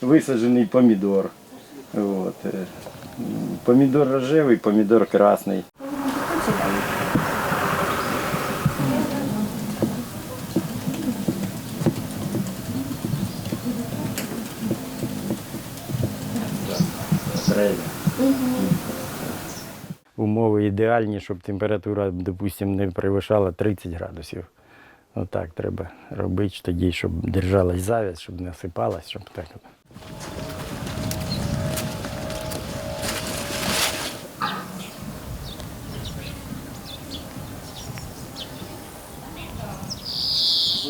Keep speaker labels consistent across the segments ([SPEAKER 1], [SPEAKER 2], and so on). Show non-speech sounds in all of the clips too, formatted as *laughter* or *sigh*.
[SPEAKER 1] висаджений помідор. От. е, Помідор рожевий, помідор красний. Умови ідеальні, щоб температура, допустимо, не перевищала 30 градусів. Отак треба робити тоді, щоб держалась зав'язь, щоб не осипалась, щоб так.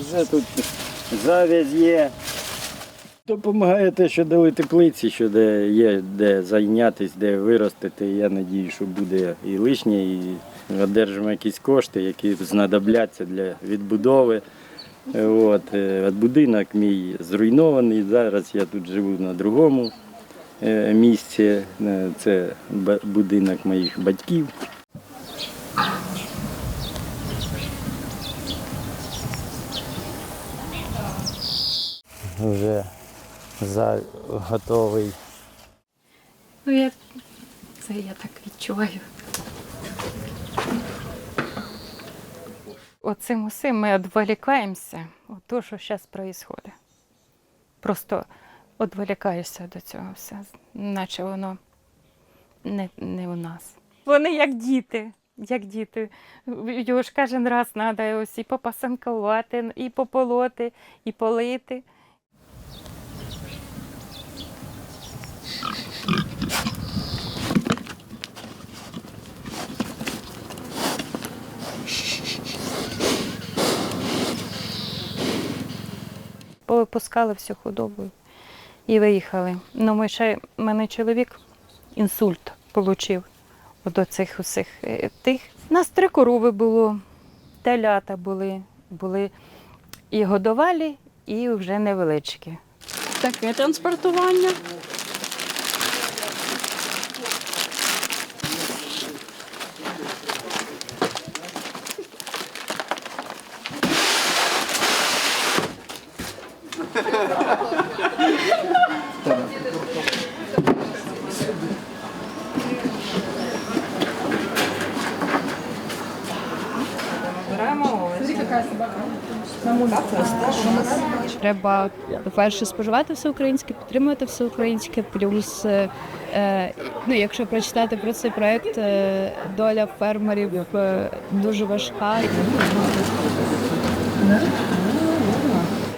[SPEAKER 1] Вже тут зав'язь є. Допомагає те, що дали теплиці, що де є де зайнятися, де виростити. Я надію, що буде і лишнє, і одержимо якісь кошти, які знадобляться для відбудови. От, е, от будинок мій зруйнований. Зараз я тут живу на другому е, місці. Е, Це будинок моїх батьків. Вже за готовий.
[SPEAKER 2] Ну, я це я так відчуваю. Оцим усім ми відволікаємося от того, що зараз відбувається. Просто відволікаєшся до цього все, наче воно не, не у нас. Вони як діти. Як діти. Його ж кожен раз треба ось і попасанкувати, і пополоти, і полити. Повипускали всю худобу і виїхали. Ну, ми ще, в мене чоловік інсульт отримав до цих усіх тих. У Нас три корови було, телята були, були і годовалі, і вже невеличкі.
[SPEAKER 3] Таке транспортування.
[SPEAKER 4] Треба, по-перше, споживати все українське, підтримувати все українське. Плюс, е, е, ну, якщо прочитати про цей проект, е, доля фермерів е, дуже важка.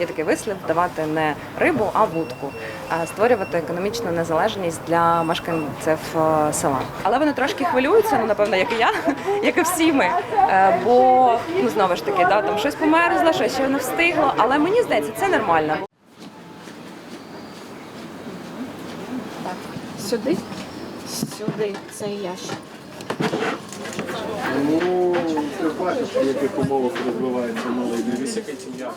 [SPEAKER 5] Є такий вислів давати не рибу, а вудку, створювати економічну незалежність для мешканців е, села. Але вони трошки хвилюються, ну напевно, як і я, *laughs* як і всі ми. Е, Бо ну знову ж таки, да, там щось померзло, щось ще не встигло. Але мені здається, це нормально.
[SPEAKER 3] Сюди? Сюди, цей ящик.
[SPEAKER 6] Ну, ти бачиш, в яких умовах розвивається малий. continuer à